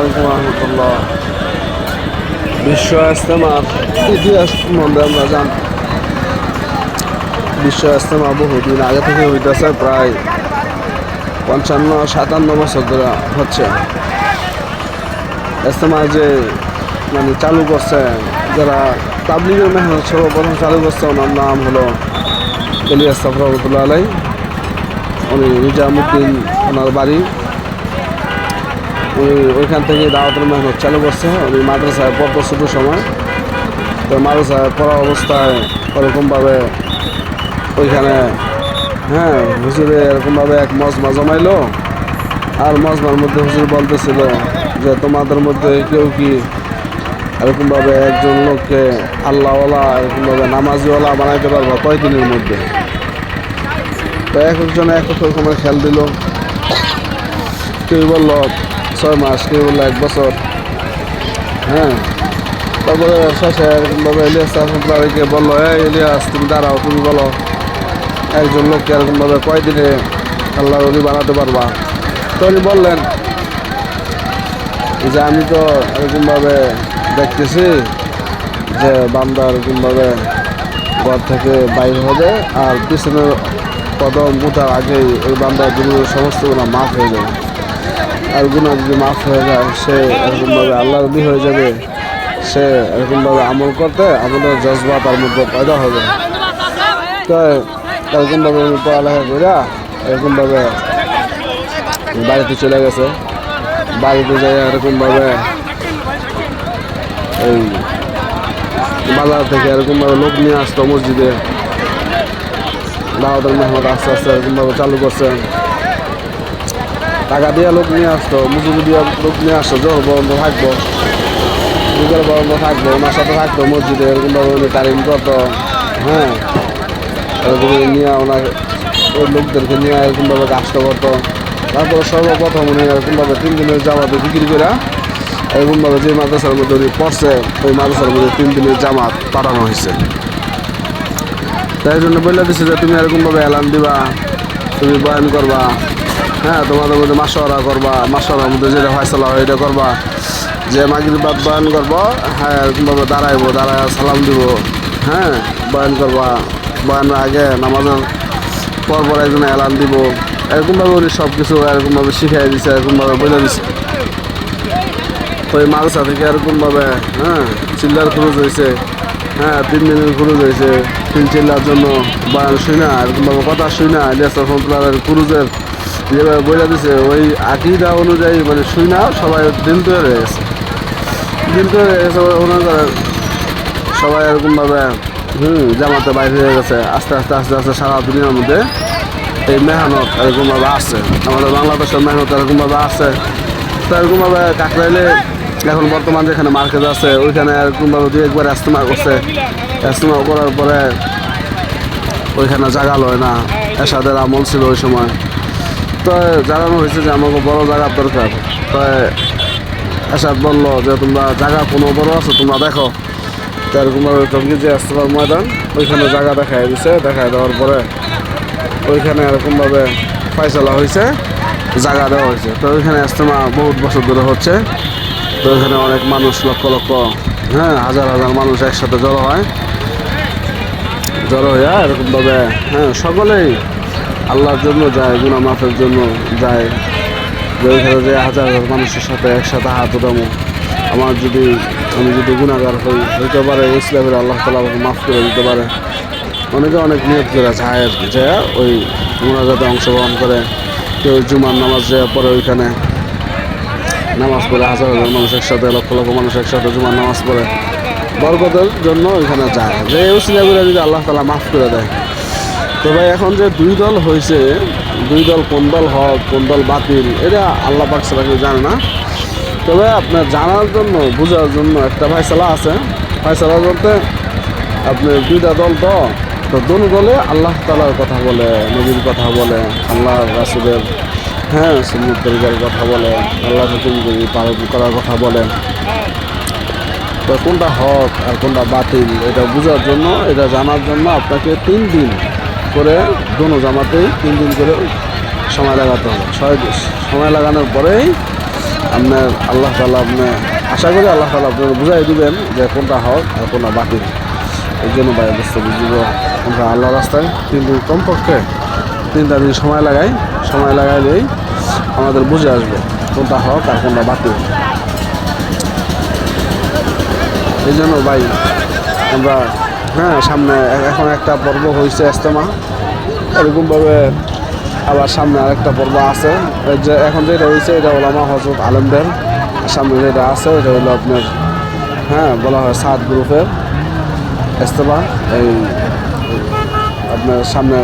আলাইকুম বিশ্ব ইতিহাস আমরা বিশ্ব বহুদিন আগে থেকে হইতেছে প্রায় পঞ্চান্ন, সাতান্ন বছর ধরে হচ্ছে। ইস্তেমা যে মানে চালু করছে, যারা তাবলিগের মেহনত সর্বপ্রথম চালু করছে, ওনার নাম হলো এলিয়াস রহমতুল্লাহ আলাই। উনি নিজামুদ্দিন ওনার বাড়ি। উনি ওইখান থেকে দাওয়াতের মেহনত চালু করছে। উনি মাদ্রাসায় পড়তো ছোটো সময় তো মাদ্রাসায় পড়া অবস্থায় ওরকমভাবে ওইখানে হ্যাঁ হুজুরে এরকমভাবে এক মজমা জমাইলো। আর মজমার মধ্যে হুজুর বলতেছিল যে, তোমাদের মধ্যে কেউ কি এরকমভাবে একজন লোককে আল্লাহওয়ালা, এরকমভাবে নামাজিওয়ালা বানাইতে পারব কয়দিনের মধ্যে? তো এক একজনে এক এক রকমের খেয়াল দিল। কেউ বলল ছয় মাস কেউ বলল এক বছর। হ্যাঁ? তারপরে শেষে এরকমভাবে ইলিয়াস বলল হ্যাঁ ইলিয়াস তুমি দাঁড়াও, তুমি বলো, একজন লোককে এরকমভাবে কয়দিনে আল্লাহ রলি বানাতে পারবা? তো উনি বললেন যে আমি তো এরকমভাবে দেখতেছি যে বান্দা এরকমভাবে ঘর থেকে বাইর হবে আর পিছনের কদম উঠার আগেই ওই বান্দারগুলোর সমস্ত মাফ হয়ে যাবে আর গুণা যদি মাফ হয়ে যায়, সে এরকমভাবে আল্লাহ রবি হয়ে যাবে। সে এরকমভাবে আমল করতে আমাদের জজবা তার মধ্যে পয়দা হবে। তো এরকমভাবে পড়ালেখা করে এরকমভাবে বাড়িতে চলে গেছে। বাড়িতে যাই এরকমভাবে এই বাজার থেকে এরকমভাবে লোক নিয়ে আসতো মসজিদে। দাওয়াতের মেহমত আস্তে আস্তে এরকমভাবে চালু করছে। টাকা দিয়ে লোক নিয়ে আসতো, মজুরি দিয়ে লোক নিয়ে আসতো জোর বন্ধ থাকব বিকেল বন্ধ থাকব, ওনার সাথে থাকতো, মসজিদে এরকমভাবে উনি তারিম করতো হ্যাঁ? এরকম নিয়ে ওনার ওই লোকদেরকে নিয়ে এরকমভাবে কাজটা করতো। তারপরে সর্বপ্রথম উনি এরকমভাবে তিন দিনের জামাতে বিক্রি করে এরকমভাবে যে মাদ্রাসার মধ্যে উনি পড়ছে, ওই মাদ্রাসার মধ্যে তিন দিনের জামাত পাঠানো হয়েছে। তাই জন্য বলে দিচ্ছে যে, তুমি এরকমভাবে এলান দিবা, তুমি বয়ান করবা হ্যাঁ তোমাদের মধ্যে মাসোয়ারা করবা মাসোয়ারার মধ্যে যেটা ফয়সলা হয় এটা করবা। যে মাগির বাদ বয়ান করব হ্যাঁ এরকমভাবে দাঁড়াইবো, দাঁড়ায় সালাম দিব হ্যাঁ বয়ান করবা। বয়ানের আগে নামাজের পর পর একজন এলান দিব, এরকমভাবে উনি সব কিছু এরকমভাবে শিখাই দিছে, এরকমভাবে বলে দিছে। ওই মালসা থেকে এরকমভাবে হ্যাঁ চিল্লার খরচ হয়েছে হ্যাঁ তিন দিনের খরচ হয়েছে তিন চিল্লার জন্য বয়ান শুই না, এরকমভাবে কথা শুই না ইলিয়াস রহমতুল্লাহের কুরুজের যেভাবে বলে দিছে, ওই আকিদা অনুযায়ী মানে শুই না, সবাই দিন তৈরি হয়ে গেছে। দিন তৈরি হয়ে গেছে ওনার সবাই এরকমভাবে, হুম, জামাতে বাইরে হয়ে গেছে, আস্তে আস্তে আস্তে আস্তে সারা দুনিয়ার মধ্যে এই মেহনত এরকমভাবে আসছে। আমাদের বাংলাদেশের মেহনত এরকমভাবে আসছে। তো এরকমভাবে কাকরাইলে এখন বর্তমান যেখানে মার্কেট আছে, ওইখানে এরকমভাবে দুই একবার এস্তেমা করছে। এস্তেমা করার পরে ওইখানে জায়গা লয় না এসাদের আমল ছিল ওই সময়। তো জানানো হয়েছে যে আমাকে বড় জায়গার দরকার তো এসাদ বলল যে তোমরা জায়গা কোনো বড় আছে তোমরা দেখো। এরকমভাবে টঙ্গি যে এস্তেমার ময়দান, ওইখানে জায়গা দেখাই দিছে, দেখাই দেওয়ার পরে ওইখানে এরকমভাবে ফয়সলা হয়েছে জায়গা দেওয়া হয়েছে তো ওইখানে ইস্তেমা বহুত বছর ধরে হচ্ছে। তো ওইখানে অনেক মানুষ লক্ষ লক্ষ হ্যাঁ হাজার হাজার মানুষ একসাথে জড়ো হয়। জড়ো হয়ে এরকমভাবে হ্যাঁ সকলেই আল্লাহর জন্য যায় গুনা মাফের জন্য যায়। যে ওইখানে যে হাজার হাজার মানুষের সাথে একসাথে হাত উঠামো। আমার যদি, আমি যদি গুণাগার হই, হইতে পারে ইসলামের আল্লাহ তালা মাফ করে দিতে পারে। অনেকে অনেক নিয়োগ করে আর কি যায় ওই মোনাজাতে অংশগ্রহণ করে কেউ জুমার নামাজ যায় পরে ওইখানে নামাজ পড়ে, হাজার হাজার মানুষ একসাথে, লক্ষ লক্ষ মানুষ একসাথে জুমার নামাজ পড়ে। বরকতের জন্য ওইখানে যায়। যে উসিলাগুলো যদি আল্লাহ তালা মাফ করে দেয় তো ভাই, এখন যে দুই দল হয়েছে দুই দল কোন দল হক, কোন দল বাতিল, এটা আল্লাহ পাক কেউ জানে না। তবে আপনার জানার জন্য, বোঝার জন্য একটা ফাইসলা আছে। ফাইসলা বলতে আপনার দুইটা দল তো তো দোনো দলে আল্লাহ তালার কথা বলে, নবীর কথা বলে, আল্লাহ রাসুলের হ্যাঁ তরিকার কথা বলে, আল্লাহ হুকুমগুলি পালন করার কথা বলে। তো কোনটা হক আর কোনটা বাতিল, এটা বোঝার জন্য, এটা জানার জন্য আপনাকে তিন দিন করে দোনো জামাতেই তিন দিন করে সময় লাগাতে হবে। ছয় সময় লাগানোর পরেই আপনার আল্লাহ তালা আপনি, আশা করি আল্লাহ তালা আপনাকে বুঝাই দিবেন যে কোনটা হক আর কোনটা বাতিল। এই জন্য ভাই, বুঝতে বুঝব, আমরা আল্লাহ রাস্তায় তিন দিন কমপক্ষে তিনটা দিন সময় লাগাই। সময় লাগাইলেই আমাদের বুঝে আসবে কোনটা হক আর কোনটা বাতিল। এই জন্য ভাই, আমরা হ্যাঁ সামনে এখন একটা পর্ব হয়েছে ইস্তেমা এরকমভাবে আবার সামনে আরেকটা পর্ব আছে। যে এখন যেটা হয়েছে এটা ওলামা হজরত আলমদের। সামনে যেটা আছে, এটা হলো আপনার হ্যাঁ বলা হয় সাত গ্রুপের ইস্তেমা এই, আপনার সামনে